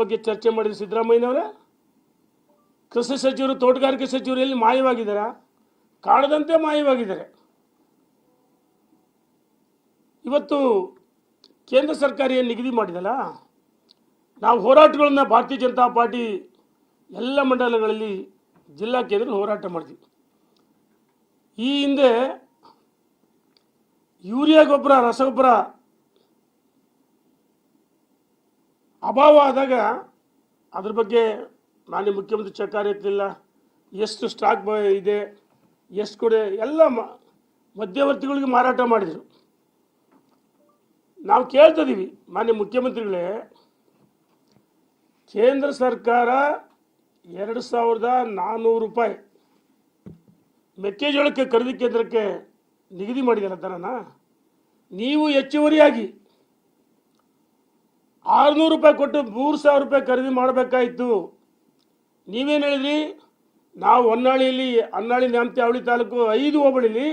ಬಗ್ಗೆ ಚರ್ಚೆ ಮಾಡಿದ ಸಿದ್ದರಾಮಯ್ಯನವರೇ, ಕೃಷಿ ಸಚಿವರು, ತೋಟಗಾರಿಕೆ ಸಚಿವರು ಎಲ್ಲಿ ಮಾಯವಾಗಿದ್ದಾರಾ? ಕಾಡದಂತೆ ಮಾಯವಾಗಿದ್ದಾರೆ. ಇವತ್ತು ಕೇಂದ್ರ ಸರ್ಕಾರ ಏನು ನಿಗದಿ ಮಾಡಿದಲ್ಲ? ನಾವು ಹೋರಾಟಗಳನ್ನ ಭಾರತೀಯ ಜನತಾ ಪಾರ್ಟಿ ಎಲ್ಲ ಮಂಡಲಗಳಲ್ಲಿ ಜಿಲ್ಲಾ ಕೇಂದ್ರ ಹೋರಾಟ ಮಾಡಿದ್ವಿ. ಈ ಹಿಂದೆ ಯೂರಿಯಾ ಗೊಬ್ಬರ, ರಸಗೊಬ್ಬರ ಅಭಾವ ಆದಾಗ ಅದ್ರ ಬಗ್ಗೆ ಮಾನ್ಯ ಮುಖ್ಯಮಂತ್ರಿ ಚಕಾರ ಎತ್ತಲಿಲ್ಲ. ಎಷ್ಟು ಸ್ಟಾಕ್ ಇದೆ, ಎಷ್ಟು ಕೊಡೆ ಎಲ್ಲ ಮಧ್ಯವರ್ತಿಗಳಿಗೆ ಮಾರಾಟ ಮಾಡಿದರು. ನಾವು ಕೇಳ್ತಿದ್ದೀವಿ ಮಾನ್ಯ ಮುಖ್ಯಮಂತ್ರಿಗಳೇ, ಕೇಂದ್ರ ಸರ್ಕಾರ ಎರಡು ಸಾವಿರದ ನಾನ್ನೂರು ರೂಪಾಯಿ ಮೆಕ್ಕೆಜೋಳಕ್ಕೆ ಖರೀದಿ ಕೇಂದ್ರಕ್ಕೆ ನಿಗದಿ ಮಾಡಿದಾರ ಧನನ ನೀವು ಹೆಚ್ಚುವರಿಯಾಗಿ ಆರುನೂರು ರೂಪಾಯಿ ಕೊಟ್ಟು ಮೂರು ಸಾವಿರ ರೂಪಾಯಿ ಖರೀದಿ ಮಾಡಬೇಕಾಯಿತು. ನೀವೇನು ಹೇಳಿದ್ರಿ? ನಾವು ಹೊನ್ನಾಳಿಯಲ್ಲಿ, ಹೊನ್ನಾಳಿ ನ್ಯಾಮತಿ ಅವಳಿ ತಾಲೂಕು ಐದು ಹೋಬಳಿಲಿ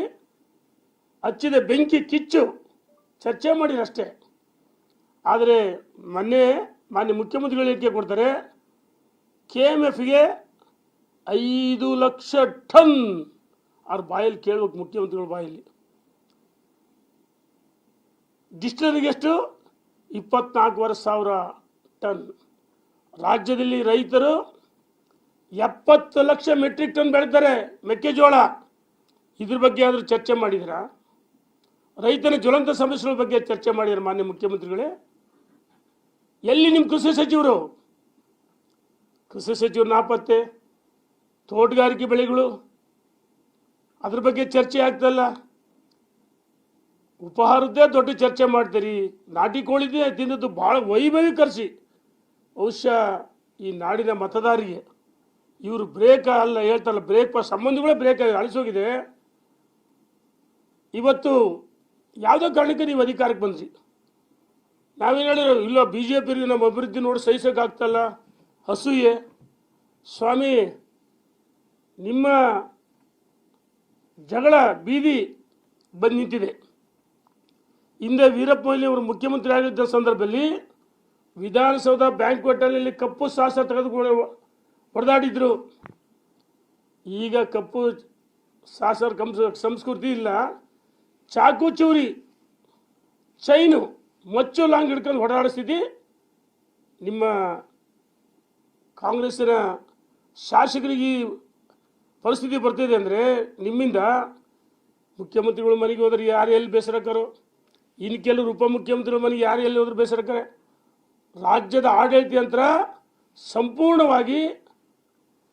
ಹಚ್ಚಿದ ಬೆಂಕಿ ಕಿಚ್ಚು ಚರ್ಚೆ ಮಾಡಿರಿ ಅಷ್ಟೇ. ಆದರೆ ಮೊನ್ನೆ ಮಾನ್ಯ ಮುಖ್ಯಮಂತ್ರಿಗಳು ಹೇಳಿಕೆ ಕೊಡ್ತಾರೆ ಕೆ ಎಂ ಎಫ್ಗೆ ಐದು ಲಕ್ಷ ಟನ್ ಅವ್ರ ಬಾಯಲ್ಲಿ ಕೇಳ್ಬೇಕು ಮುಖ್ಯಮಂತ್ರಿಗಳ ಬಾಯಲ್ಲಿ. ಡಿಸ್ಟಿಲರಿಗೆ ಎಷ್ಟು? ಇಪ್ಪತ್ನಾಲ್ಕೂವರೆ ಸಾವಿರ ಟನ್. ರಾಜ್ಯದಲ್ಲಿ ರೈತರು ಎಪ್ಪತ್ತು ಲಕ್ಷ ಮೆಟ್ರಿಕ್ ಟನ್ ಬೆಳೀತಾರೆ ಮೆಕ್ಕೆಜೋಳ. ಇದ್ರ ಬಗ್ಗೆ ಆದರೂ ಚರ್ಚೆ ಮಾಡಿದಿರಾ? ರೈತನ ಜ್ವಲಂತ ಸಮಸ್ಯೆಗಳ ಬಗ್ಗೆ ಚರ್ಚೆ ಮಾಡಿದ್ರು ಮಾನ್ಯ ಮುಖ್ಯಮಂತ್ರಿಗಳೇ? ಎಲ್ಲಿ ನಿಮ್ಮ ಕೃಷಿ ಸಚಿವರು? ಕೃಷಿ ಸಚಿವರು ನಾಪತ್ತೆ, ತೋಟಗಾರಿಕೆ ಬೆಳೆಗಳು. ಅದ್ರ ಬಗ್ಗೆ ಚರ್ಚೆ ಆಗ್ತಲ್ಲ ಉಪಹಾರದ್ದೇ ದೊಡ್ಡ ಚರ್ಚೆ ಮಾಡ್ತೀರಿ. ನಾಟಿ ಕೋಳಿದೇ ತಿಂದದ್ದು ಭಾಳ ವೈಭವೀಕರಿಸಿ. ಬಹುಶಃ ಈ ನಾಡಿನ ಮತದಾರಿಗೆ ಇವರು ಬ್ರೇಕ್ ಅಲ್ಲ ಹೇಳ್ತಾರಲ್ಲ ಬ್ರೇಕ್ ಸಂಬಂಧಗಳೇ ಬ್ರೇಕ್ ಆಗಿ ಅಳಿಸೋಗಿದೆ. ಇವತ್ತು ಯಾವುದೋ ಕಾರಣಕ್ಕೆ ನೀವು ಅಧಿಕಾರಕ್ಕೆ ಬಂದ್ರಿ? ನಾವೇನು ಹೇಳಿದ್ರು ಇಲ್ಲ ಬಿ ಜೆ ಪಿ ನಮ್ಮ ಅಭಿವೃದ್ಧಿ ನೋಡಿ ಸಹಿಸೋಕ್ಕಾಗ್ತಲ್ಲ. ಹಸೂಯೆ, ಸ್ವಾಮಿ, ನಿಮ್ಮ ಜಗಳ ಬೀದಿ ಬಂದು ನಿಂತಿದೆ. ಹಿಂದೆ ವೀರಪ್ಪ ಮೊಯ್ಲಿ ಅವರು ಮುಖ್ಯಮಂತ್ರಿ ಆಗಿದ್ದ ಸಂದರ್ಭದಲ್ಲಿ ವಿಧಾನಸೌಧ ಬ್ಯಾಂಕ್ವೆಟಲ್ಲಿ ಕಪ್ಪು ಸಾಹಸ ತೆಗೆದುಕೊಂಡು ಹೊಡೆದಾಡಿದ್ರು. ಈಗ ಕಪ್ಪು ಕಂಸ ಸಂಸ್ಕೃತಿ ಇಲ್ಲ. ಚಾಕು ಚೂರಿ, ಚೈನು, ಮಚ್ಚು ಲಾಂಗ್ ಹಿಡ್ಕೊಂಡು ಹೊಡೆದಾಡಿಸ್ತಿದ್ದಿ. ನಿಮ್ಮ ಕಾಂಗ್ರೆಸ್ಸಿನ ಶಾಸಕರಿಗೆ ಪರಿಸ್ಥಿತಿ ಬರ್ತಿದೆ ಅಂದರೆ ನಿಮ್ಮಿಂದ ಮುಖ್ಯಮಂತ್ರಿಗಳು ಮನೆಗೆ ಹೋದ್ರೆ ಯಾರು ಎಲ್ಲಿ ಬೇಸರಕ್ಕರು ಇನ್ನು ಕೆಲವರು ಉಪಮುಖ್ಯಮಂತ್ರಿ ಮನೆಗೆ ಯಾರು ಎಲ್ಲಿ ಹೋದ್ರು ಬೇಸರಕ್ಕರೆ. ರಾಜ್ಯದ ಆಡಳಿತ ಯಂತ್ರ ಸಂಪೂರ್ಣವಾಗಿ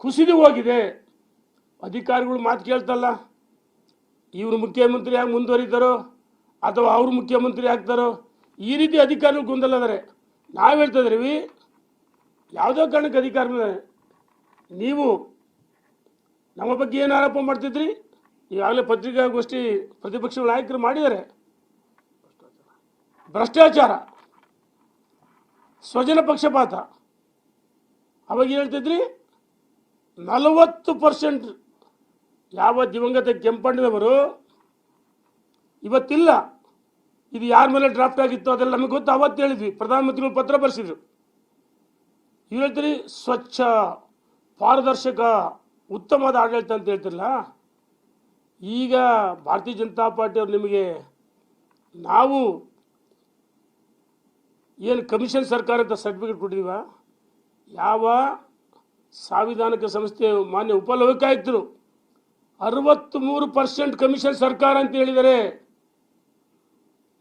ಕುಸಿದು ಹೋಗಿದೆ. ಅಧಿಕಾರಿಗಳು ಮಾತು ಕೇಳ್ತಲ್ಲ. ಇವರು ಮುಖ್ಯಮಂತ್ರಿ ಆಗಿ ಮುಂದುವರಿತಾರೋ ಅಥವಾ ಅವರು ಮುಖ್ಯಮಂತ್ರಿ ಆಗ್ತಾರೋ, ಈ ರೀತಿ ಅಧಿಕಾರಿಗಳು ಗೊಂದಲದಾರೆ ನಾವು ಹೇಳ್ತಾ ಇದ್ದೀವಿ ಯಾವುದೋ ಕಾರಣಕ್ಕೆ ಅಧಿಕಾರ ನೀವು ನಮ್ಮ ಬಗ್ಗೆ ಏನು ಆರೋಪ ಮಾಡ್ತಿದ್ರಿ? ಈಗಾಗಲೇ ಪತ್ರಿಕಾಗೋಷ್ಠಿ ಪ್ರತಿಪಕ್ಷಗಳ ನಾಯಕರು ಮಾಡಿದ್ದಾರೆ. ಭ್ರಷ್ಟಾಚಾರ. ಸ್ವಜನ ಪಕ್ಷಪಾತ. ಅವಾಗ ಹೇಳ್ತಿದ್ರಿ, ನಲವತ್ತು ಪರ್ಸೆಂಟ್ ಯಾವ ದಿವಂಗತ ಕೆಂಪಣ್ಣದವರು ಇವತ್ತಿಲ್ಲ. ಇದು ಯಾರ ಮೇಲೆ ಡ್ರಾಫ್ಟ್ ಆಗಿತ್ತು ಅದೆಲ್ಲ ನಮಗೆ ಗೊತ್ತು. ಅವತ್ತು ಹೇಳಿದ್ವಿ, ಪ್ರಧಾನಮಂತ್ರಿಗಳು ಪತ್ರ ಬರೆಸಿದ್ರು. ಇವ್ರು ಹೇಳ್ತೀರಿ, ಸ್ವಚ್ಛ, ಪಾರದರ್ಶಕ, ಉತ್ತಮವಾದ ಆಡಳಿತ ಅಂತ ಹೇಳ್ತಿರಲ್ಲ, ಈಗ ಭಾರತೀಯ ಜನತಾ ಪಾರ್ಟಿಯವರು ನಿಮಗೆ ನಾವು ಏನು ಕಮಿಷನ್ ಸರ್ಕಾರ ಅಂತ ಸರ್ಟಿಫಿಕೇಟ್ ಕೊಟ್ಟಿದ್ದೀವ ಯಾವ ಸಾಂವಿಧಾನಿಕ ಸಂಸ್ಥೆ ಮಾನ್ಯ ಉಪಲೋಕಾಯುಕ್ತರು ಅರವತ್ತ್ ಮೂರು ಪರ್ಸೆಂಟ್ ಕಮಿಷನ್ ಸರ್ಕಾರ ಅಂತ ಹೇಳಿದರೆ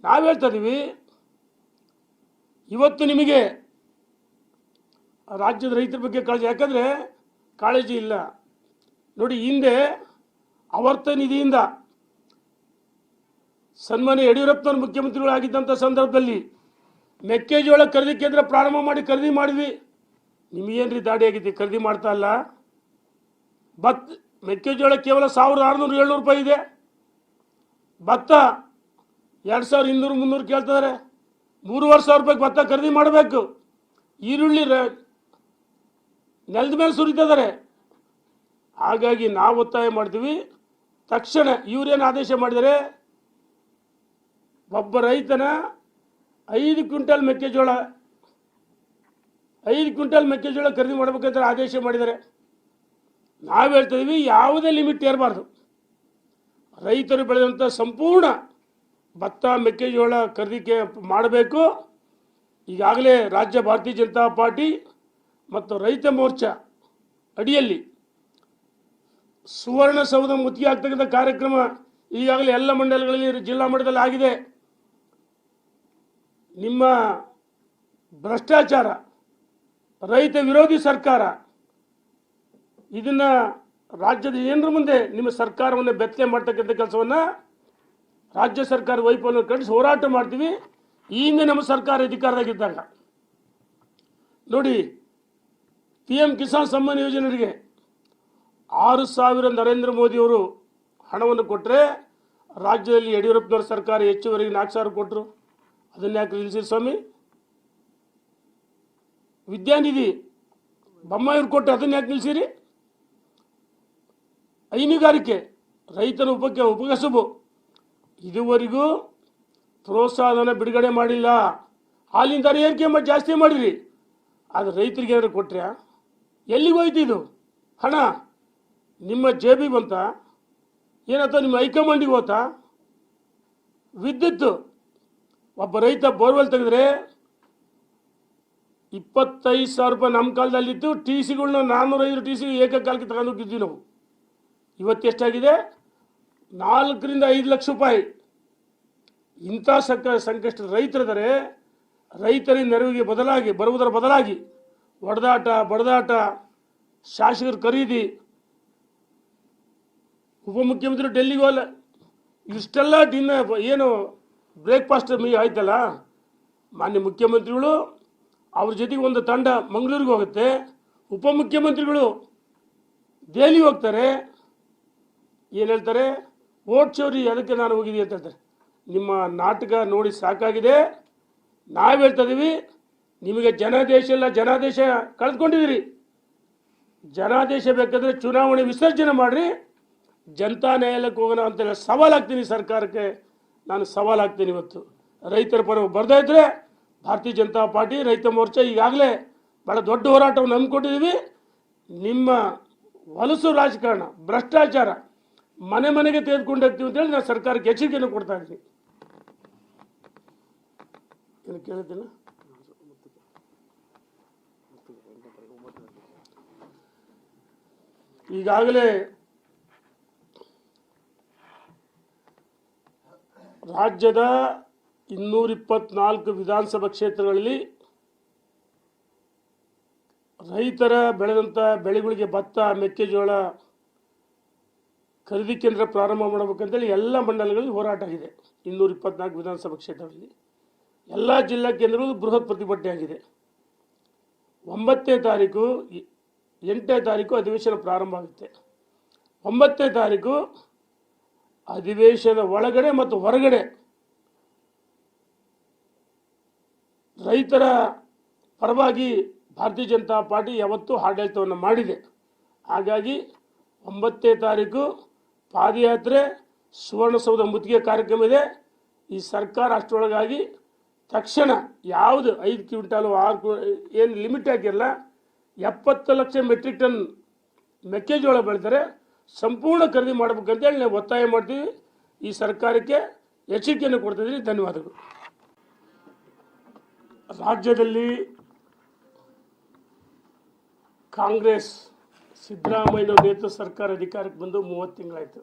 ನಾವು ಹೇಳ್ತಾ ಇದೀವಿ, ಇವತ್ತು ನಿಮಗೆ ರಾಜ್ಯದ ರೈತರ ಬಗ್ಗೆ ಕಾಳಜಿ, ಯಾಕಂದರೆ ಕಾಳಜಿ ಇಲ್ಲ. ನೋಡಿ, ಹಿಂದೆ ಆವರ್ತ ನಿಧಿಯಿಂದ ಸನ್ಮಾನ್ಯ ಯಡಿಯೂರಪ್ಪನವ್ರು ಮುಖ್ಯಮಂತ್ರಿಗಳಾಗಿದ್ದಂಥ ಸಂದರ್ಭದಲ್ಲಿ ಮೆಕ್ಕೆಜೋಳ ಖರೀದಿ ಕೇಂದ್ರ ಪ್ರಾರಂಭ ಮಾಡಿ ಖರೀದಿ ಮಾಡಿದ್ವಿ. ರೀ ದಾಡಿ ಆಗೈತಿ ಖರೀದಿ ಮಾಡ್ತಾ ಇಲ್ಲ. ಭತ್ತ, ಮೆಕ್ಕೆಜೋಳ ಕೇವಲ ಸಾವಿರದ ಆರುನೂರು, ಏಳ್ನೂರು ರೂಪಾಯಿ ಇದೆ. ಭತ್ತ ಎರಡು ಸಾವಿರ ಇನ್ನೂರು, ಮುನ್ನೂರು ಕೇಳ್ತಿದ್ದಾರೆ ಮೂರುವರೆ ಸಾವಿರ ರೂಪಾಯಿಗೆ ಭತ್ತ ಖರೀದಿ ಮಾಡಬೇಕು. ಈರುಳ್ಳಿ ರ, ನೆಲದ ಮೇಲೆ ಸುರಿತಿದ್ದಾರೆ ಹಾಗಾಗಿ ನಾವು ಒತ್ತಾಯ ಮಾಡ್ತೀವಿ. ತಕ್ಷಣ ಇವರೇನು ಆದೇಶ ಮಾಡಿದರೆ, ಒಬ್ಬ ರೈತನ ಐದು ಕ್ವಿಂಟಲ್ ಮೆಕ್ಕೆಜೋಳ, ಐದು ಕ್ವಿಂಟಲ್ ಮೆಕ್ಕೆಜೋಳ ಖರೀದಿ ಮಾಡಬೇಕಂತ ಆದೇಶ ಮಾಡಿದ್ದಾರೆ. ನಾವು ಹೇಳ್ತಾ ಇದ್ದೀವಿ ಯಾವುದೇ ಲಿಮಿಟ್ ಇರಬಾರ್ದು ರೈತರು ಬೆಳೆದಂಥ ಸಂಪೂರ್ಣ ಭತ್ತ, ಮೆಕ್ಕೆಜೋಳ ಖರೀದಿಗೆ ಮಾಡಬೇಕು. ಈಗಾಗಲೇ ರಾಜ್ಯ ಭಾರತೀಯ ಜನತಾ ಪಾರ್ಟಿ ಮತ್ತು ರೈತ ಮೋರ್ಚಾ ಅಡಿಯಲ್ಲಿ ಸುವರ್ಣಸೌಧ ಮುತ್ತಿಗೆ ಆಗ್ತಕ್ಕಂಥ ಕಾರ್ಯಕ್ರಮ ಈಗಾಗಲೇ ಎಲ್ಲ ಮಂಡಲಗಳಲ್ಲಿ ಜಿಲ್ಲಾ ಮಟ್ಟದಲ್ಲಿ ಆಗಿದೆ. ನಿಮ್ಮ ಭ್ರಷ್ಟಾಚಾರ, ರೈತ ವಿರೋಧಿ ಸರ್ಕಾರ, ಇದನ್ನು ರಾಜ್ಯದ ಜನರ ಮುಂದೆ ನಿಮ್ಮ ಸರ್ಕಾರವನ್ನು ಬೆತ್ತಲೆ ಮಾಡ್ತಕ್ಕಂಥ ಕೆಲಸವನ್ನು ರಾಜ್ಯ ಸರ್ಕಾರ ವೈಫಲ್ಯ ಖಂಡಿಸಿ ಹೋರಾಟ ಮಾಡ್ತೀವಿ. ಈ ಹಿಂದೆ ನಮ್ಮ ಸರ್ಕಾರ ಅಧಿಕಾರದಾಗಿದ್ದಾಗ ನೋಡಿ ಪಿ ಎಂ ಕಿಸಾನ್ ಸಮ್ಮಾನ್ ಯೋಜನೆಗೆ ಆರು ಸಾವಿರ ನರೇಂದ್ರ ಮೋದಿಯವರು ಹಣವನ್ನು ಕೊಟ್ಟರೆ ರಾಜ್ಯದಲ್ಲಿ ಯಡಿಯೂರಪ್ಪನವ್ರ ಸರ್ಕಾರ ಹೆಚ್ಚುವರೆಗೆ ನಾಲ್ಕು ಸಾವಿರ ಕೊಟ್ಟರು ಅದನ್ನ ಯಾಕೆ ನಿಲ್ಲಿಸಿರಿ ಸ್ವಾಮಿ? ವಿದ್ಯಾನಿಧಿ ಇವ್ರು ಕೊಟ್ಟು ಅದನ್ನ ಯಾಕೆ ನಿಲ್ಲಿಸಿರಿ ಹೈನುಗಾರಿಕೆ, ರೈತನ ಉಪಕ್ಕೆ ಉಪಕಸಬು. ಇದುವರೆಗೂ ಪ್ರೋತ್ಸಾಹನ ಬಿಡುಗಡೆ ಮಾಡಿಲ್ಲ. ಹಾಲಿನ ದರ ಏರಿಕೆ ಮಾಡಿ ಜಾಸ್ತಿ ಮಾಡಿರಿ. ಅದು ರೈತರಿಗೆ ಏನಾದ್ರು ಕೊಟ್ರೆ? ಎಲ್ಲಿಗೆ ಹೋಯ್ತು ಇದು? ಹಣ? ನಿಮ್ಮ ಜೇಬಿಗೆ ಬಂತ? ಏನತ್ತ ನಿಮ್ಮ ಹೈಕಮಾಂಡಿಗೆ ಹೋತಾ? ವಿದ್ಯುತ್ ಒಬ್ಬ ರೈತ ಬೋರ್ವೆಲ್ ತೆಗೆದ್ರೆ ಇಪ್ಪತ್ತೈದು ಸಾವಿರ ರೂಪಾಯಿ ನಮ್ಮ ಕಾಲದಲ್ಲಿತ್ತು ಟಿ ಸಿಗಳನ್ನ ನಾನ್ನೂರೈದು ಟಿ ಸಿ ಏಕಕಾಲಕ್ಕೆ ತಗೊಂಡು ಹೋಗಿದ್ವಿ ನಾವು. ಇವತ್ತು ಎಷ್ಟಾಗಿದೆ? ನಾಲ್ಕರಿಂದ ಐದು ಲಕ್ಷ ರೂಪಾಯಿ. ಇಂಥ ಸಂಕ ಸಂಕಷ್ಟ ರೈತರಿದ್ದಾರೆ. ರೈತರಿಗೆ ನೆರವಿಗೆ ಬದಲಾಗಿ, ಬರುವುದರ ಬದಲಾಗಿ ಹೊಡೆದಾಟ, ಬಡದಾಟ, ಶಾಸಕರು ಖರೀದಿ, ಉಪಮುಖ್ಯಮಂತ್ರಿ ಡೆಲ್ಲಿಗೆ ಅಲ್ಲ ಇಷ್ಟೆಲ್ಲ ದಿನ ಏನು ಬ್ರೇಕ್ಫಾಸ್ಟ್ ಮೀ ಆಯ್ತಲ್ಲ? ಮಾನ್ಯ ಮುಖ್ಯಮಂತ್ರಿಗಳು, ಅವ್ರ ಜೊತೆಗೆ ಒಂದು ತಂಡ ಮಂಗಳೂರಿಗೆ ಹೋಗುತ್ತೆ. ಉಪಮುಖ್ಯಮಂತ್ರಿಗಳು ದೆಹಲಿ ಹೋಗ್ತಾರೆ. ಏನು ಹೇಳ್ತಾರೆ? ಓಟ್ ಚೌರಿ ಅದಕ್ಕೆ ನಾನು ಹೋಗಿದ್ದೀನಿ ಅಂತ ಹೇಳ್ತಾರೆ. ನಿಮ್ಮ ನಾಟಕ ನೋಡಿ ಸಾಕಾಗಿದೆ. ನಾವು ಹೇಳ್ತಾ ಇದ್ದೀವಿ ನಿಮಗೆ ಜನಾದೇಶ ಇಲ್ಲ, ಜನಾದೇಶ ಕಳೆದುಕೊಂಡಿದ್ದೀರಿ. ಜನಾದೇಶ ಬೇಕಾದರೆ ಚುನಾವಣೆ ವಿಸರ್ಜನೆ ಮಾಡಿರಿ. ಜನತಾ ನ್ಯಾಯಾಲಯಕ್ಕೆ ಹೋಗೋಣ ಅಂತ ಸವಾಲಾಗ್ತೀನಿ ಸರ್ಕಾರಕ್ಕೆ. ನಾನು ಸವಾಲಾಗ್ತೀನಿ ಇವತ್ತು. ರೈತರ ಪರ ಬರ್ತಾ ಇದ್ರೆ ಭಾರತೀಯ ಜನತಾ ಪಾರ್ಟಿ, ರೈತ ಮೋರ್ಚಾ ಈಗಾಗಲೇ ಭಾಳ ದೊಡ್ಡ ಹೋರಾಟವನ್ನು ಹಮ್ಮಿಕೊಂಡಿದ್ದೀವಿ. ನಿಮ್ಮ ಹೊಲಸು ರಾಜಕಾರಣ, ಭ್ರಷ್ಟಾಚಾರ ಮನೆ ಮನೆಗೆ ತೆಗೆದುಕೊಂಡು ಹೋಗ್ತೀವಿ ಅಂತೇಳಿ ನಾನು ಸರ್ಕಾರಕ್ಕೆ ಎಚ್ಚರಿಕೆಯನ್ನು ಕೊಡ್ತಾ ಇದ್ದೀನಿ. ಕೇಳಿದ್ದೀನ ಈಗಾಗಲೇ ರಾಜ್ಯದ ಇನ್ನೂರ ಇಪ್ಪತ್ನಾಲ್ಕು ವಿಧಾನಸಭಾ ಕ್ಷೇತ್ರಗಳಲ್ಲಿ ರೈತರ ಬೆಳೆದಂಥ ಬೆಳೆಗಳಿಗೆ ಭತ್ತ, ಮೆಕ್ಕೆಜೋಳ ಖರೀದಿ ಕೇಂದ್ರ ಪ್ರಾರಂಭ ಮಾಡಬೇಕಂತೇಳಿ ಎಲ್ಲ ಮಂಡಲಗಳಲ್ಲಿ ಹೋರಾಟ ಆಗಿದೆ ಇನ್ನೂರ ಇಪ್ಪತ್ನಾಲ್ಕು ವಿಧಾನಸಭಾ ಕ್ಷೇತ್ರಗಳಲ್ಲಿ ಎಲ್ಲ ಜಿಲ್ಲಾ ಕೇಂದ್ರಗಳು ಬೃಹತ್ ಪ್ರತಿಭಟನೆ ಆಗಿದೆ ಒಂಬತ್ತನೇ ತಾರೀಕು, ಎಂಟನೇ ತಾರೀಕು ಅಧಿವೇಶನ ಪ್ರಾರಂಭ ಆಗುತ್ತೆ. ಒಂಬತ್ತನೇ ತಾರೀಕು ಅಧಿವೇಶನದ ಒಳಗಡೆ ಮತ್ತು ಹೊರಗಡೆ ರೈತರ ಪರವಾಗಿ ಭಾರತೀಯ ಜನತಾ ಪಾರ್ಟಿ ಯಾವತ್ತೂ ಆಡಳಿತವನ್ನು ಮಾಡಿದೆ. ಹಾಗಾಗಿ ಒಂಬತ್ತನೇ ತಾರೀಕು ಪಾದಯಾತ್ರೆ, ಸುವರ್ಣಸೌಧ ಮುತ್ತಿಗೆ ಕಾರ್ಯಕ್ರಮ ಇದೆ. ಈ ಸರ್ಕಾರ ಅಷ್ಟರೊಳಗಾಗಿ ತಕ್ಷಣ ಯಾವುದು ಐದು ಕ್ವಿಂಟಾಲು, ಆರು ಕ್ವಿ, ಏನು ಲಿಮಿಟ್ ಹಾಕಿರಲ್ಲ, ಎಪ್ಪತ್ತು ಲಕ್ಷ ಮೆಟ್ರಿಕ್ ಟನ್ ಮೆಕ್ಕೆಜೋಳ ಬೆಳೆದರೆ ಸಂಪೂರ್ಣ ಖರೀದಿ ಮಾಡ್ಬೇಕಂತೇಳಿ ನಾವು ಒತ್ತಾಯ ಮಾಡ್ತೀವಿ. ಈ ಸರ್ಕಾರಕ್ಕೆ ಎಚ್ಚರಿಕೆಯನ್ನು ಕೊಡ್ತಿದ್ದೀನಿ ಧನ್ಯವಾದಗಳು. ರಾಜ್ಯದಲ್ಲಿ ಕಾಂಗ್ರೆಸ್ ಸಿದ್ದರಾಮಯ್ಯ ನೇತೃತ್ವ ಸರ್ಕಾರ ಅಧಿಕಾರಕ್ಕೆ ಬಂದು ಮೂವತ್ತು ತಿಂಗಳಾಯಿತು.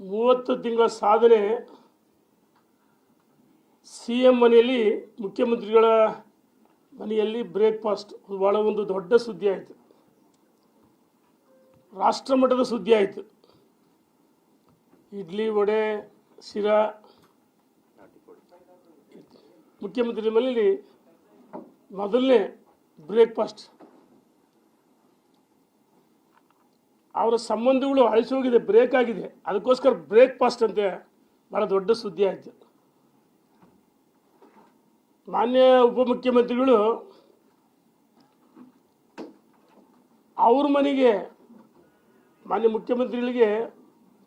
ಮೂವತ್ತು ತಿಂಗಳ ಸಾಧನೆ ಸಿ ಎಂ ಮನೆಯಲ್ಲಿ ಮುಖ್ಯಮಂತ್ರಿಗಳ ಮನೆಯಲ್ಲಿ ಬ್ರೇಕ್ಫಾಸ್ಟ್. ಭಾಳ ಒಂದು ದೊಡ್ಡ ಸುದ್ದಿ ಆಯಿತು ರಾಷ್ಟ್ರ ಮಟ್ಟದ ಸುದ್ದಿ ಆಯಿತು. ಇಡ್ಲಿ, ವಡೆ, ಶಿರಾ, ಮುಖ್ಯಮಂತ್ರಿ ಮನೆಯಲ್ಲಿ ಮೊದಲನೇ ಬ್ರೇಕ್ಫಾಸ್ಟ್ ಅವರ ಸಂಬಂಧಗಳು ಅಳಿಸಿ ಹೋಗಿದೆ ಬ್ರೇಕ್ ಆಗಿದೆ. ಅದಕ್ಕೋಸ್ಕರ ಬ್ರೇಕ್ಫಾಸ್ಟ್ ಅಂತೆ ಭಾಳ ದೊಡ್ಡ ಸುದ್ದಿ ಆಯಿತು. ಮಾನ್ಯ ಉಪಮುಖ್ಯಮಂತ್ರಿಗಳು, ಅವ್ರ ಮನೆಗೆ ಮಾನ್ಯ ಮುಖ್ಯಮಂತ್ರಿಗಳಿಗೆ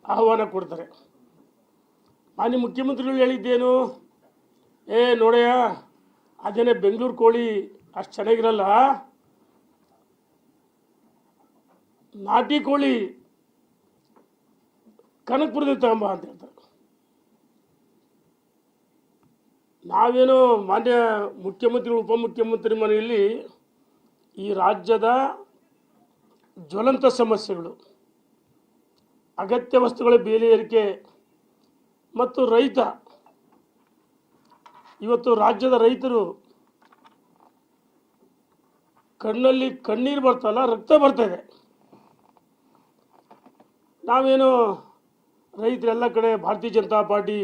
ಆಹ್ವಾನ ಕೊಡ್ತಾರೆ. ಮಾನ್ಯ ಮುಖ್ಯಮಂತ್ರಿಗಳು ಹೇಳಿದ್ದೇನು? ಏ, ನೋಡಯ್ಯ ಅದೇನೇ ಬೆಂಗಳೂರು ಕೋಳಿ ಅಷ್ಟು ಚೆನ್ನಾಗಿರಲ್ಲ. ನಾಟಿ ಕೋಳಿ ಕನಕಪುರದಿಂದ ತಗೊಂಬ ಅಂತ ಹೇಳ್ತಾರೆ. ನಾವೇನು ಮಾನ್ಯ ಮುಖ್ಯಮಂತ್ರಿಗಳು, ಉಪಮುಖ್ಯಮಂತ್ರಿ ಮನೆಯಲ್ಲಿ ಈ ರಾಜ್ಯದ ಜ್ವಲಂತ ಸಮಸ್ಯೆಗಳು ಅಗತ್ಯ ವಸ್ತುಗಳ ಬೆಲೆ ಏರಿಕೆ ಮತ್ತು ರೈತ. ಇವತ್ತು ರಾಜ್ಯದ ರೈತರು ಕಣ್ಣಲ್ಲಿ ಕಣ್ಣೀರು ಬರ್ತಲ್ಲ ರಕ್ತ ಬರ್ತಾಯಿದೆ ನಾವೇನು ರೈತರೆಲ್ಲ ಕಡೆ ಭಾರತೀಯ ಜನತಾ ಪಾರ್ಟಿ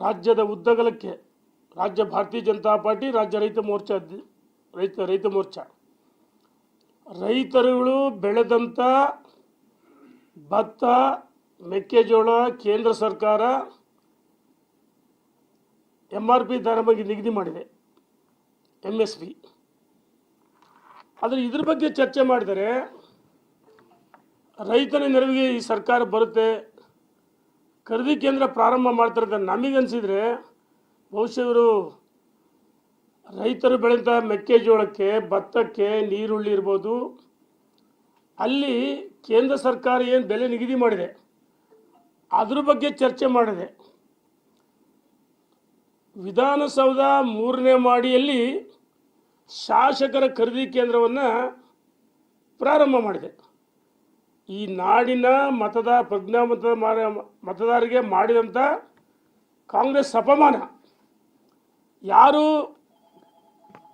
ರಾಜ್ಯದ ಉದ್ದಗಲಕ್ಕೆ, ರಾಜ್ಯ ಭಾರತೀಯ ಜನತಾ ಪಾರ್ಟಿ, ರಾಜ್ಯ ರೈತ ಮೋರ್ಚಾ ರೈತ ರೈತ ಮೋರ್ಚಾ. ರೈತರುಗಳು ಬೆಳೆದಂಥ ಭತ್ತ, ಮೆಕ್ಕೆಜೋಳ, ಕೇಂದ್ರ ಸರ್ಕಾರ ಎಂ ಆರ್ ಪಿ ದರ ಬಗ್ಗೆ ನಿಗದಿ ಮಾಡಿದೆ. ಎಂ ಎಸ್ ಪಿ ಆದರೆ ಇದ್ರ ಬಗ್ಗೆ ಚರ್ಚೆ ಮಾಡಿದರೆ ರೈತನ ನೆರವಿಗೆ ಈ ಸರ್ಕಾರ ಬರುತ್ತೆ. ಖರೀದಿ ಕೇಂದ್ರ ಪ್ರಾರಂಭ ಮಾಡ್ತಾರೆ ಅಂತ ನಮಗನ್ಸಿದ್ರೆ ಬಹುಶಃ ಇವರು ರೈತರು ಬೆಳೆದ ಮೆಕ್ಕೆಜೋಳಕ್ಕೆ, ಭತ್ತಕ್ಕೆ ನೀರುಳ್ಳಿ ಇರ್ಬೋದು. ಅಲ್ಲಿ ಕೇಂದ್ರ ಸರ್ಕಾರ ಏನು ಬೆಲೆ ನಿಗದಿ ಮಾಡಿದೆ, ಅದ್ರ ಬಗ್ಗೆ ಚರ್ಚೆ ಮಾಡಿದೆ. ವಿಧಾನಸೌಧ ಮೂರನೇ ಮಾಡಿಯಲ್ಲಿ ಶಾಸಕರ ಖರೀದಿ ಕೇಂದ್ರವನ್ನು ಪ್ರಾರಂಭ ಮಾಡಿದೆ. ಈ ನಾಡಿನ ಮತದ ಪ್ರಜ್ಞಾಮತ ಮತದಾರರಿಗೆ ಮಾಡಿದಂಥ ಕಾಂಗ್ರೆಸ್ ಅಪಮಾನ. ಯಾರು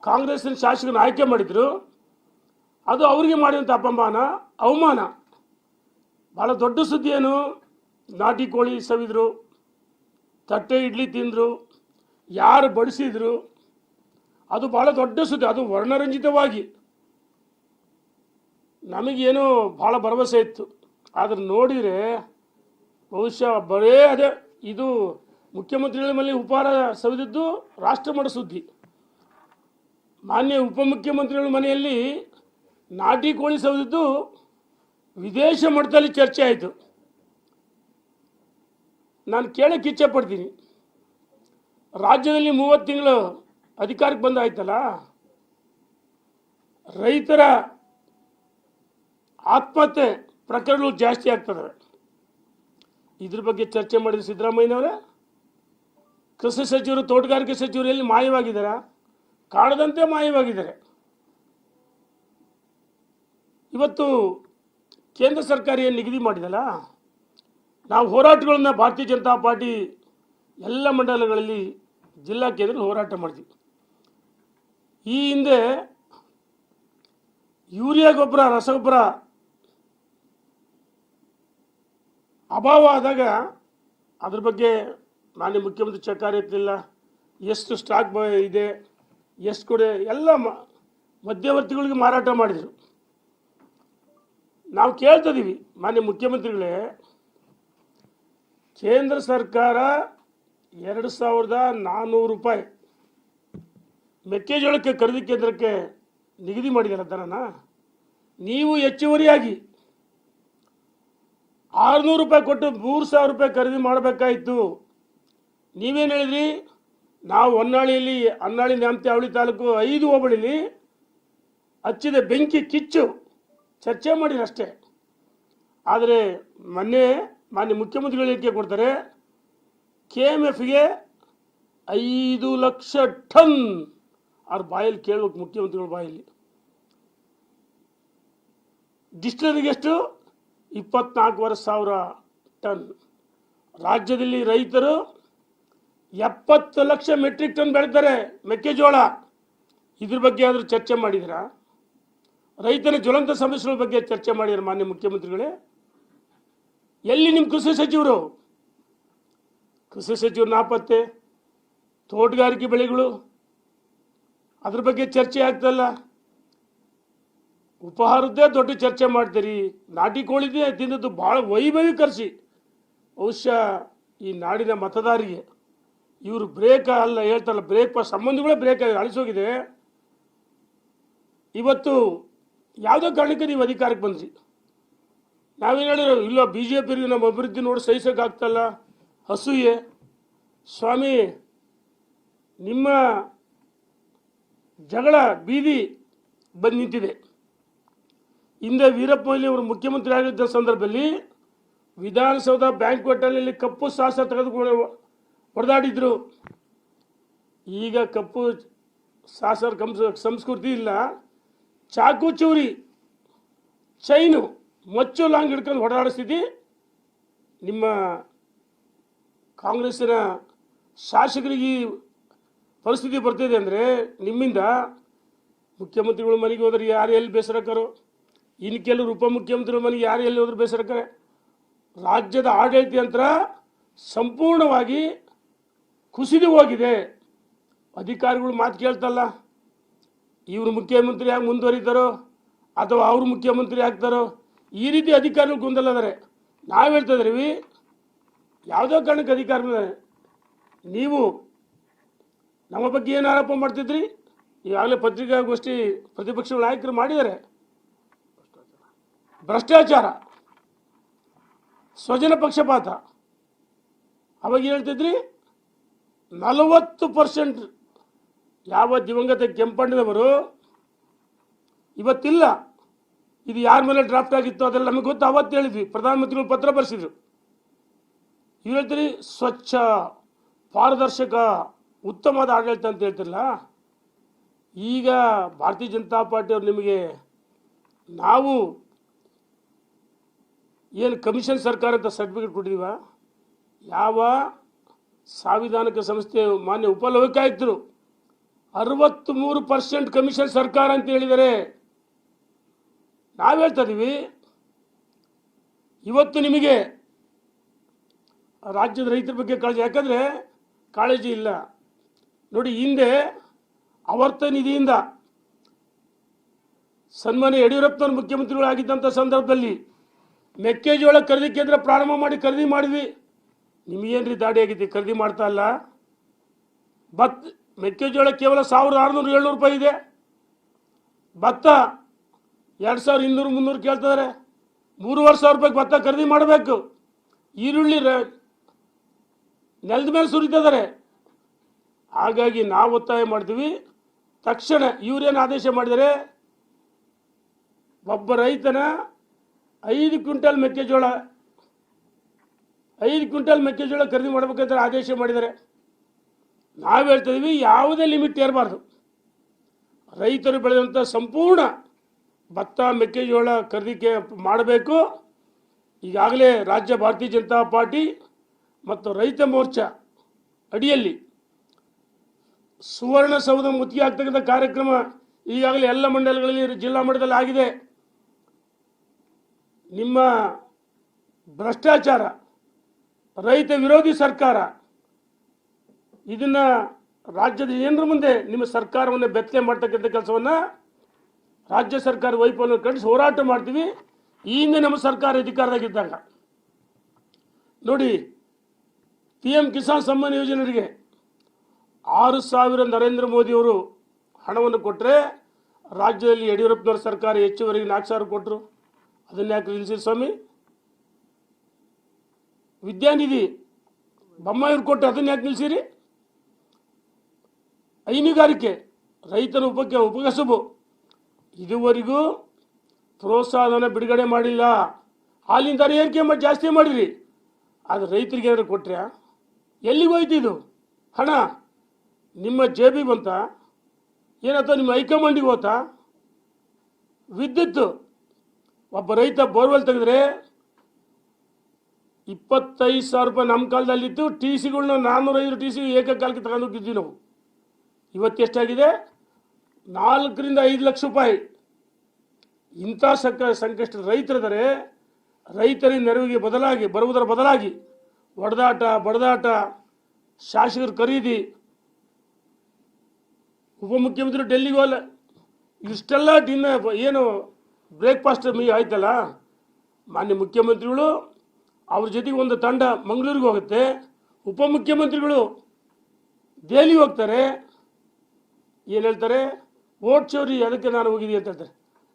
ಕಾಂಗ್ರೆಸ್ಸಿನ ಶಾಸಕನ ಆಯ್ಕೆ ಮಾಡಿದ್ರು ಅದು ಅವರಿಗೆ ಮಾಡಿದಂಥ ಅಪಮಾನ, ಅವಮಾನ. ಭಾಳ ದೊಡ್ಡ ಸುದ್ದಿ ಏನು? ನಾಟಿ ಕೋಳಿ ಸವಿದ್ರು, ತಟ್ಟೆ ಇಡ್ಲಿ ತಿಂದರು, ಯಾರು ಬಡಿಸಿದ್ರು? ಅದು ಭಾಳ ದೊಡ್ಡ ಸುದ್ದಿ, ಅದು ವರ್ಣರಂಜಿತವಾಗಿ. ನಮಗೇನು ಭಾಳ ಭರವಸೆ ಇತ್ತು. ಆದರೆ ನೋಡಿದರೆ ಬಹುಶಃ ಬರೇ ಅದೇ, ಇದು ಮುಖ್ಯಮಂತ್ರಿಗಳ ಮೇಲೆ ಉಪಹಾರ ಸವಿದಿದ್ದು ರಾಷ್ಟ್ರಮಟ್ಟ ಸುದ್ದಿ. ಮಾನ್ಯ ಉಪಮುಖ್ಯಮಂತ್ರಿಗಳ ಮನೆಯಲ್ಲಿ ನಾಟಿ ಕೋಳಿ ಸೌದಿದ್ದು ವಿದೇಶ ಮಟ್ಟದಲ್ಲಿ ಚರ್ಚೆ ಆಯಿತು. ನಾನು ಕೇಳಕ್ಕೆ ಇಚ್ಛೆ ಪಡ್ತೀನಿ. ರಾಜ್ಯದಲ್ಲಿ ಮೂವತ್ತು ತಿಂಗಳು ಅಧಿಕಾರಕ್ಕೆ ಬಂದಾಯ್ತಲ್ಲ ರೈತರ ಆತ್ಮಹತ್ಯೆ ಪ್ರಕರಣಗಳು ಜಾಸ್ತಿ ಆಗ್ತದೆ. ಇದ್ರ ಬಗ್ಗೆ ಚರ್ಚೆ ಮಾಡಿದ ಸಿದ್ದರಾಮಯ್ಯನವರೇ, ಕೃಷಿ ಸಚಿವರು, ತೋಟಗಾರಿಕೆ ಸಚಿವರು ಎಲ್ಲಿ ಮಾಯವಾಗಿದ್ದಾರಾ? ಕಾಡದಂತೆ ಮಾಯವಾಗಿದ್ದಾರೆ. ಇವತ್ತು ಕೇಂದ್ರ ಸರ್ಕಾರ ಏನು ನಿಗದಿ ಮಾಡಿದಲ್ಲ, ನಾವು ಹೋರಾಟಗಳನ್ನು ಭಾರತೀಯ ಜನತಾ ಪಾರ್ಟಿ ಎಲ್ಲ ಮಂಡಲಗಳಲ್ಲಿ ಜಿಲ್ಲಾ ಕೇಂದ್ರ ಹೋರಾಟ ಮಾಡ್ತೀವಿ ಈ ಹಿಂದೆ ಯೂರಿಯಾ ಗೊಬ್ಬರ, ರಸಗೊಬ್ಬರ ಅಭಾವ ಆದಾಗ ಅದ್ರ ಬಗ್ಗೆ ಮಾನ್ಯ ಮುಖ್ಯಮಂತ್ರಿ ಚಕಾರ ಇರ್ತಿಲ್ಲ ಎಷ್ಟು ಸ್ಟಾಕ್ ಇದೆ, ಎಷ್ಟು ಕೊಡೆ ಎಲ್ಲ ಮಧ್ಯವರ್ತಿಗಳಿಗೆ ಮಾರಾಟ ಮಾಡಿದರು. ನಾವು ಕೇಳ್ತಿದ್ದೀವಿ ಮಾನ್ಯ ಮುಖ್ಯಮಂತ್ರಿಗಳೇ, ಕೇಂದ್ರ ಸರ್ಕಾರ ಎರಡು ಸಾವಿರದ ನಾನ್ನೂರು ರೂಪಾಯಿ ಮೆಕ್ಕೆಜೋಳಕ್ಕೆ ಖರೀದಿ ಕೇಂದ್ರಕ್ಕೆ ನಿಗದಿ ಮಾಡಿದಾರ ದರನ ನೀವು ಹೆಚ್ಚುವರಿಯಾಗಿ ಆರುನೂರು ರೂಪಾಯಿ ಕೊಟ್ಟು ಮೂರು ಸಾವಿರ ರೂಪಾಯಿ ಖರೀದಿ ಮಾಡಬೇಕಾಯಿತು. ನೀವೇನು ಹೇಳಿದ್ರಿ? ನಾವು ಹೊನ್ನಾಳಿಯಲ್ಲಿ, ಹೊನ್ನಾಳಿ ನ್ಯಾಮತಿ ಅವಳಿ ತಾಲೂಕು ಐದು ಹೋಬಳಿಲಿ ಹಚ್ಚಿದ ಬೆಂಕಿ ಕಿಚ್ಚು ಚರ್ಚೆ ಮಾಡಿದ್ರು ಅಷ್ಟೇ ಆದರೆ ಮೊನ್ನೆ ಮಾನ್ಯ ಮುಖ್ಯಮಂತ್ರಿಗಳು ಹೇಳಿಕೆ ಕೊಡ್ತಾರೆ ಕೆ ಎಂ ಎಫ್ಗೆ ಐದು ಲಕ್ಷ ಟನ್ ಅವ್ರ ಬಾಯಲ್ಲಿ ಕೇಳ್ಬೇಕು ಮುಖ್ಯಮಂತ್ರಿಗಳ ಬಾಯಲ್ಲಿ. ಡಿಸ್ಟ್ರಿಗೆ ಎಷ್ಟು? ಇಪ್ಪತ್ನಾಲ್ಕೂವರೆ ಸಾವಿರ ಟನ್. ರಾಜ್ಯದಲ್ಲಿ ರೈತರು ಎಪ್ಪತ್ತು ಲಕ್ಷ ಮೆಟ್ರಿಕ್ ಟನ್ ಬೆಳೀತಾರೆ ಮೆಕ್ಕೆಜೋಳ. ಇದ್ರ ಬಗ್ಗೆ ಆದರೂ ಚರ್ಚೆ ಮಾಡಿದಿರಾ? ರೈತನ ಜ್ವಲಂತ ಸಮಸ್ಯೆಗಳ ಬಗ್ಗೆ ಚರ್ಚೆ ಮಾಡಿದ್ರು ಮಾನ್ಯ ಮುಖ್ಯಮಂತ್ರಿಗಳೇ. ಎಲ್ಲಿ ನಿಮ್ಮ ಕೃಷಿ ಸಚಿವರು? ಕೃಷಿ ಸಚಿವರು ನಾಪತ್ತೆ, ತೋಟಗಾರಿಕೆ ಬೆಳೆಗಳು, ಅದ್ರ ಬಗ್ಗೆ ಚರ್ಚೆ ಆಗ್ತಲ್ಲ ಉಪಹಾರದ್ದೇ ದೊಡ್ಡ ಚರ್ಚೆ ಮಾಡ್ತೀರಿ. ನಾಟಿ ಕೋಳಿದೇ ತಿಂದದ್ದು ಭಾಳ ವೈಭವೀಕರಿಸಿ. ಬಹುಶಃ ಈ ನಾಡಿನ ಮತದಾರಿಗೆ ಇವರು ಬ್ರೇಕ್ ಅಲ್ಲ ಹೇಳ್ತಾರಲ್ಲ, ಬ್ರೇಕ್, ಸಂಬಂಧಗಳೇ ಬ್ರೇಕ್ ಆಗಿ ಅಳಿಸೋಗಿದೆ. ಇವತ್ತು ಯಾವುದೋ ಕಾರಣಕ್ಕೆ ನೀವು ಅಧಿಕಾರಕ್ಕೆ ಬಂದ್ರಿ? ನಾವೇನು ಹೇಳಿರೋ ಇಲ್ಲ ಬಿ ಜೆ ಪಿ ನಮ್ಮ ಅಭಿವೃದ್ಧಿ ನೋಡಿ ಸಹಿಸೋಕ್ಕಾಗ್ತಲ್ಲ? ಹಸೂಯೆ, ಸ್ವಾಮಿ, ನಿಮ್ಮ ಜಗಳ ಬೀದಿ ಬಂದು ನಿಂತಿದೆ. ಹಿಂದೆ ವೀರಪ್ಪ ಮೊಯ್ಲಿ ಅವರು ಮುಖ್ಯಮಂತ್ರಿ ಆಗಿದ್ದ ಸಂದರ್ಭದಲ್ಲಿ ವಿಧಾನಸೌಧ ಬ್ಯಾಂಕ್ವೆಟಲ್ಲಿ ಕಪ್ಪು ಸಾಹಸ ತೆಗೆದುಕೊಂಡು ಹೊಡೆದಾಡಿದ್ರು. ಈಗ ಕಪ್ಪು ಸಾಸರ ಸಂಸ್ಕೃತಿ ಇಲ್ಲ. ಚಾಕು ಚೂರಿ ಚೈನು ಮಚ್ಚು ಲಾಂಗ್ ಹಿಡ್ಕೊಂಡು ಹೊಡೆದಾಡಿಸ್ತಿದ್ದಿ ನಿಮ್ಮ ಕಾಂಗ್ರೆಸ್ಸಿನ ಶಾಸಕರಿಗೆ ಪರಿಸ್ಥಿತಿ ಬರ್ತಿದೆ ಅಂದರೆ ನಿಮ್ಮಿಂದ ಮುಖ್ಯಮಂತ್ರಿಗಳು ಮನೆಗೆ ಹೋದ್ರೆ ಯಾರು ಎಲ್ಲಿ ಬೇಸರಕ್ಕರು ಇನ್ನು ಕೆಲವರು ಉಪಮುಖ್ಯಮಂತ್ರಿಗಳ ಮನೆಗೆ ಯಾರು ಎಲ್ಲಿ ಹೋದ್ರೆ ಬೇಸರಕ್ಕರೆ ರಾಜ್ಯದ ಆಡಳಿತ ಯಂತ್ರ ಸಂಪೂರ್ಣವಾಗಿ ಕುಸಿದು ಹೋಗಿದೆ. ಅಧಿಕಾರಿಗಳು ಮಾತು ಕೇಳ್ತಲ್ಲ. ಇವರು ಮುಖ್ಯಮಂತ್ರಿ ಆಗಿ ಮುಂದುವರಿತಾರೋ ಅಥವಾ ಅವರು ಮುಖ್ಯಮಂತ್ರಿ ಆಗ್ತಾರೋ, ಈ ರೀತಿ ಅಧಿಕಾರಿಗಳು ಗೊಂದಲ ಅದಾರೆ ನಾವು ಹೇಳ್ತಾ ಇದ್ದೀವಿ ಯಾವುದೋ ಕಾರಣಕ್ಕೆ ಅಧಿಕಾರ ನೀವು ನಮ್ಮ ಬಗ್ಗೆ ಏನು ಆರೋಪ ಮಾಡ್ತಿದ್ರಿ? ಈಗಾಗಲೇ ಪತ್ರಿಕಾಗೋಷ್ಠಿ ಪ್ರತಿಪಕ್ಷಗಳ ನಾಯಕರು ಮಾಡಿದ್ದಾರೆ. ಭ್ರಷ್ಟಾಚಾರ, ಸ್ವಜನ ಪಕ್ಷಪಾತ. ಅವಾಗ ಹೇಳ್ತಿದ್ರಿ? ನಲವತ್ತು ಪರ್ಸೆಂಟ್ ಯಾವ ದಿವಂಗತ ಕೆಂಪಣ್ಣನವರು ಇವತ್ತಿಲ್ಲ. ಇದು ಯಾರ ಮೇಲೆ ಡ್ರಾಫ್ಟ್ ಆಗಿತ್ತು ಅದೆಲ್ಲ ನಮಗೆ ಗೊತ್ತು. ಅವತ್ತು ಹೇಳಿದ್ವಿ. ಪ್ರಧಾನಮಂತ್ರಿಗಳು ಪತ್ರ ಬರೆಸಿದ್ರು. ಇವ್ರು ಹೇಳ್ತೀರಿ, ಸ್ವಚ್ಛ, ಪಾರದರ್ಶಕ, ಉತ್ತಮವಾದ ಆಡಳಿತ ಅಂತ ಹೇಳ್ತಿರಲ್ಲ, ಈಗ ಭಾರತೀಯ ಜನತಾ ಪಾರ್ಟಿಯವರು ನಿಮಗೆ ನಾವು ಏನು ಕಮಿಷನ್ ಸರ್ಕಾರ ಅಂತ ಸರ್ಟಿಫಿಕೇಟ್ ಕೊಟ್ಟಿದ್ದೀವ? ಯಾವ ಸಾಂವಿಧಾನಿಕ ಸಂಸ್ಥೆ ಮಾನ್ಯ ಉಪಲೋಕಾಯುಕ್ತರು ಅರವತ್ತ್ಮೂರು ಪರ್ಸೆಂಟ್ ಕಮಿಷನ್ ಸರ್ಕಾರ ಅಂತ ಹೇಳಿದರೆ ನಾವು ಹೇಳ್ತಾ ಇದೀವಿ, ಇವತ್ತು ನಿಮಗೆ ರಾಜ್ಯದ ರೈತರ ಬಗ್ಗೆ ಕಾಳಜಿ, ಯಾಕಂದರೆ ಕಾಳಜಿ ಇಲ್ಲ. ನೋಡಿ, ಹಿಂದೆ ಆವರ್ತ ನಿಧಿಯಿಂದ ಸನ್ಮಾನ್ಯ ಯಡಿಯೂರಪ್ಪನವ್ರು ಮುಖ್ಯಮಂತ್ರಿಗಳಾಗಿದ್ದಂಥ ಸಂದರ್ಭದಲ್ಲಿ ಮೆಕ್ಕೆಜೋಳ ಖರೀದಿ ಕೇಂದ್ರ ಪ್ರಾರಂಭ ಮಾಡಿ ಖರೀದಿ ಮಾಡಿದ್ವಿ. ರೀ ದಾಡಿ ಆಗೈತಿ ಖರೀದಿ ಮಾಡ್ತಾ ಇಲ್ಲ. ಭತ್ತ ಮೆಕ್ಕೆಜೋಳ ಕೇವಲ ಸಾವಿರದ ಆರುನೂರು, ಏಳ್ನೂರು ರೂಪಾಯಿ ಇದೆ. ಭತ್ತ ಎರಡು ಸಾವಿರ ಇನ್ನೂರು, ಮುನ್ನೂರು ಕೇಳ್ತಿದ್ದಾರೆ. ಮೂರುವರೆ ಸಾವಿರ ರೂಪಾಯಿಗೆ ಭತ್ತ ಖರೀದಿ ಮಾಡಬೇಕು. ಈರುಳ್ಳಿ ರ- ನೆಲದ ಮೇಲೆ ಸುರಿತಿದ್ದಾರೆ. ಹಾಗಾಗಿ ನಾವು ಒತ್ತಾಯ ಮಾಡ್ತೀವಿ. ತಕ್ಷಣ ಇವರೇನು ಆದೇಶ ಮಾಡಿದರೆ ಒಬ್ಬ ರೈತನ ಐದು ಕ್ವಿಂಟಲ್ ಮೆಕ್ಕೆಜೋಳ ಐದು ಕ್ವಿಂಟಲ್ ಮೆಕ್ಕೆಜೋಳ ಖರೀದಿ ಮಾಡಬೇಕಂತ ಆದೇಶ ಮಾಡಿದ್ದಾರೆ. ನಾವು ಹೇಳ್ತಾ ಯಾವುದೇ ಲಿಮಿಟ್ ಇರಬಾರ್ದು ರೈತರು ಬೆಳೆದಂಥ ಸಂಪೂರ್ಣ ಭತ್ತ, ಮೆಕ್ಕೆಜೋಳ ಖರೀದಿಕೆ ಮಾಡಬೇಕು. ಈಗಾಗಲೇ ರಾಜ್ಯ ಭಾರತೀಯ ಜನತಾ ಪಾರ್ಟಿ ಮತ್ತು ರೈತ ಮೋರ್ಚಾ ಅಡಿಯಲ್ಲಿ ಸುವರ್ಣಸೌಧ ಮುತ್ತಿಗೆ ಆಗ್ತಕ್ಕಂಥ ಕಾರ್ಯಕ್ರಮ ಈಗಾಗಲೇ ಎಲ್ಲ ಮಂಡಲಗಳಲ್ಲಿ, ಜಿಲ್ಲಾ ಮಟ್ಟದಲ್ಲಿ ಆಗಿದೆ. ನಿಮ್ಮ ಭ್ರಷ್ಟಾಚಾರ, ರೈತ ವಿರೋಧಿ ಸರ್ಕಾರ ಇದನ್ನ ರಾಜ್ಯದ ಏನರ ಮುಂದೆ ನಿಮ್ಮ ಸರ್ಕಾರವನ್ನು ಬೆತ್ತಲೆ ಮಾಡ್ತಕ್ಕಂಥ ಕೆಲಸವನ್ನು ರಾಜ್ಯ ಸರ್ಕಾರ ವೈಫಲ್ಯ ಖಂಡಿಸಿ ಹೋರಾಟ ಮಾಡ್ತೀವಿ. ಈ ಹಿಂದೆ ನಮ್ಮ ಸರ್ಕಾರ ಅಧಿಕಾರದಾಗಿದ್ದಾಗ. ನೋಡಿ ಪಿ ಎಂ ಕಿಸಾನ್ ಸಮ್ಮಾನ್ ಯೋಜನೆಗೆ ಆರು ಸಾವಿರ ನರೇಂದ್ರ ಮೋದಿಯವರು ಹಣವನ್ನು ಕೊಟ್ಟರೆ ರಾಜ್ಯದಲ್ಲಿ ಯಡಿಯೂರಪ್ಪನವರ ಸರ್ಕಾರ ಹೆಚ್ಚುವರೆಗೆ ನಾಲ್ಕು ಸಾವಿರ ಕೊಟ್ಟರು ಅದನ್ನ ಯಾಕೆ ನಿಲ್ಲಿಸಿರಿ ಸ್ವಾಮಿ? ವಿದ್ಯಾನಿಧಿ ಬೊಮ್ಮಾಯಿವ್ರು ಕೊಟ್ಟು ಅದನ್ನ ಯಾಕೆ ನಿಲ್ಲಿಸಿರಿ? ಹೈನುಗಾರಿಕೆ, ರೈತನ ಉಪಕ್ಕೆ ಉಪಕಸಬು. ಇದುವರೆಗೂ ಪ್ರೋತ್ಸಾಹನ ಬಿಡುಗಡೆ ಮಾಡಿಲ್ಲ. ಹಾಲಿನ ದರ ಏರಿಕೆ ಮಾಡಿ ಜಾಸ್ತಿ ಮಾಡಿರಿ. ಆದರೆ ರೈತರಿಗೆ ಏನಾದ್ರು ಕೊಟ್ಟರೆ ಎಲ್ಲಿಗೆ ಹೋಯ್ತು ಇದು? ಹಣ? ನಿಮ್ಮ ಜೇಬಿ ಬಂತ? ಏನತ್ತ, ನಿಮ್ಮ ಹೈಕಮಾಂಡಿಗೆ ಹೋತಾ? ವಿದ್ಯುತ್ ಒಬ್ಬ ರೈತ ಬೋರ್ವೆಲ್ ತೆಗೆದ್ರೆ ಇಪ್ಪತ್ತೈದು ಸಾವಿರ ರೂಪಾಯಿ ನಮ್ಮ ಕಾಲದಲ್ಲಿತ್ತು. ಟಿ ಸಿಗಳನ್ನ ನಾನ್ನೂರೈದು ಟಿ ಸಿ ಏಕಕಾಲಕ್ಕೆ ತಗೊಂಡು ಹೋಗಿದ್ವಿ ನಾವು. ಇವತ್ತು ಎಷ್ಟಾಗಿದೆ ನಾಲ್ಕರಿಂದ ಐದು ಲಕ್ಷ ರೂಪಾಯಿ. ಇಂಥ ಸಂಕ, ಸಂಕಷ್ಟ ರೈತರಿದ್ದಾರೆ. ರೈತರಿಗೆ ನೆರವಿಗೆ ಬದಲಾಗಿ, ಬರುವುದರ ಬದಲಾಗಿ ಹೊಡೆದಾಟ, ಬಡದಾಟ, ಶಾಸಕರು ಖರೀದಿ, ಉಪಮುಖ್ಯಮಂತ್ರಿ ಡೆಲ್ಲಿಗೆ ಹೋಗಲ್ಲ ಇಷ್ಟೆಲ್ಲ ದಿನ ಏನು ಬ್ರೇಕ್ಫಾಸ್ಟ್ ಮೀ ಆಯ್ತಲ್ಲ? ಮಾನ್ಯ ಮುಖ್ಯಮಂತ್ರಿಗಳು, ಅವ್ರ ಜೊತೆಗೆ ಒಂದು ತಂಡ ಮಂಗಳೂರಿಗೆ ಹೋಗುತ್ತೆ. ಉಪಮುಖ್ಯಮಂತ್ರಿಗಳು, ದೆಹಲಿಗೆ ಹೋಗ್ತಾರೆ. ಏನು ಹೇಳ್ತಾರೆ? ಓಟ್ಚುರಿ ಅದಕ್ಕೆ ನಾನು ಹೋಗಿದ್ದೀನಿ ಅಂತ ಹೇಳ್ತಾರೆ.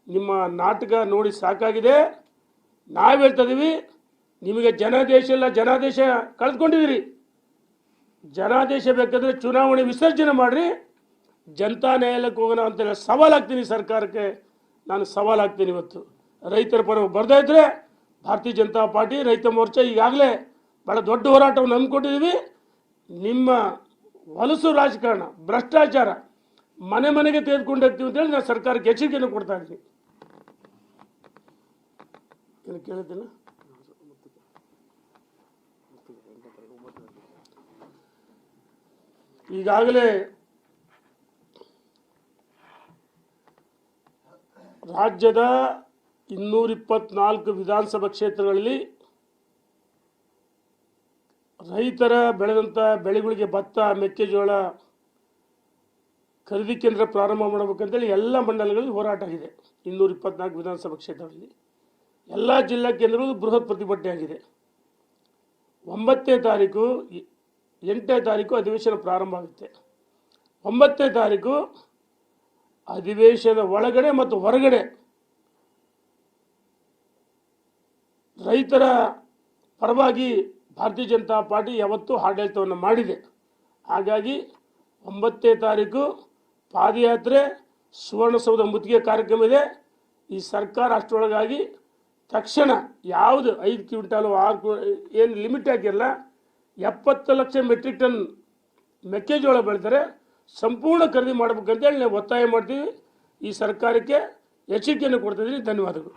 ನಿಮ್ಮ ನಾಟಕ ನೋಡಿ ಸಾಕಾಗಿದೆ. ನಾವು ಹೇಳ್ತಾ ಇದ್ದೀವಿ ನಿಮಗೆ ಜನಾದೇಶ ಇಲ್ಲ, ಜನಾದೇಶ ಕಳೆದುಕೊಂಡಿದ್ದೀರಿ. ಜನಾದೇಶ ಬೇಕಾದರೆ ಚುನಾವಣೆ ವಿಸರ್ಜನೆ ಮಾಡಿರಿ. ಜನತಾ ನ್ಯಾಯಾಲಯಕ್ಕೆ ಹೋಗೋಣ ಅಂತ ಸವಾಲಾಗ್ತೀನಿ ಸರ್ಕಾರಕ್ಕೆ. ನಾನು ಸವಾಲಾಗ್ತೀನಿ ಇವತ್ತು. ರೈತರ ಪರ ಬರ್ತಾ ಇದ್ರೆ ಭಾರತೀಯ ಜನತಾ ಪಾರ್ಟಿ, ರೈತ ಮೋರ್ಚಾ ಈಗಾಗಲೇ ಭಾಳ ದೊಡ್ಡ ಹೋರಾಟವನ್ನು ಹಮ್ಮಿಕೊಂಡಿದ್ದೀವಿ. ನಿಮ್ಮ ಹೊಲಸು ರಾಜಕಾರಣ, ಭ್ರಷ್ಟಾಚಾರ ಮನೆ ಮನೆಗೆ ತೆಗೆದುಕೊಂಡು ಹೋಗ್ತೀವಿ ಅಂತೇಳಿ ನಾನು ಸರ್ಕಾರಕ್ಕೆ ಎಚ್ಚರಿಕೆಯನ್ನು ಕೊಡ್ತಾ ಇದ್ದೀನಿ. ಕೇಳಿದ್ದೇನೆ? ಈಗಾಗಲೇ ರಾಜ್ಯದ ಇನ್ನೂರ ಇಪ್ಪತ್ನಾಲ್ಕು ವಿಧಾನಸಭಾ ಕ್ಷೇತ್ರಗಳಲ್ಲಿ ರೈತರ ಬೆಳೆದಂಥ ಬೆಳೆಗಳಿಗೆ ಭತ್ತ, ಮೆಕ್ಕೆಜೋಳ ಖರೀದಿ ಕೇಂದ್ರ ಪ್ರಾರಂಭ ಮಾಡಬೇಕಂತೇಳಿ ಎಲ್ಲ ಮಂಡಲಗಳಲ್ಲಿ ಹೋರಾಟ ಆಗಿದೆ. ಇನ್ನೂರ ಇಪ್ಪತ್ನಾಲ್ಕು ವಿಧಾನಸಭಾ ಕ್ಷೇತ್ರದಲ್ಲಿ ಎಲ್ಲ ಜಿಲ್ಲಾ ಕೇಂದ್ರಗಳು ಬೃಹತ್ ಪ್ರತಿಭಟನೆ ಆಗಿದೆ. ಒಂಬತ್ತನೇ ತಾರೀಕು, ಎಂಟನೇ ತಾರೀಕು ಅಧಿವೇಶನ ಪ್ರಾರಂಭ ಆಗುತ್ತೆ. ಒಂಬತ್ತನೇ ತಾರೀಕು ಅಧಿವೇಶನದ ಒಳಗಡೆ ಮತ್ತು ಹೊರಗಡೆ ರೈತರ ಪರವಾಗಿ ಭಾರತೀಯ ಜನತಾ ಪಾರ್ಟಿ ಯಾವತ್ತೂ ಆಡಳಿತವನ್ನು ಮಾಡಿದೆ. ಹಾಗಾಗಿ ಒಂಬತ್ತನೇ ತಾರೀಕು ಪಾದಯಾತ್ರೆ ಸುವರ್ಣಸೌಧ ಮುತ್ತಿಗೆ ಕಾರ್ಯಕ್ರಮ ಇದೆ. ಈ ಸರ್ಕಾರ ಅಷ್ಟರೊಳಗಾಗಿ ತಕ್ಷಣ ಯಾವುದು ಐದು ಕ್ವಿಂಟಾಲು ಆರು ಏನು ಲಿಮಿಟ್ ಹಾಕಿರಲ್ಲ, ಎಪ್ಪತ್ತು ಲಕ್ಷ ಮೆಟ್ರಿಕ್ ಟನ್ ಮೆಕ್ಕೆಜೋಳ ಬೆಳೆದರೆ ಸಂಪೂರ್ಣ ಖರೀದಿ ಮಾಡ್ಬೇಕಂತೇಳಿ ನಾವು ಒತ್ತಾಯ ಮಾಡ್ತೀವಿ. ಈ ಸರ್ಕಾರಕ್ಕೆ ಎಚ್ಚರಿಕೆಯನ್ನು ಕೊಡ್ತಿದ್ದೀನಿ ಧನ್ಯವಾದಗಳು.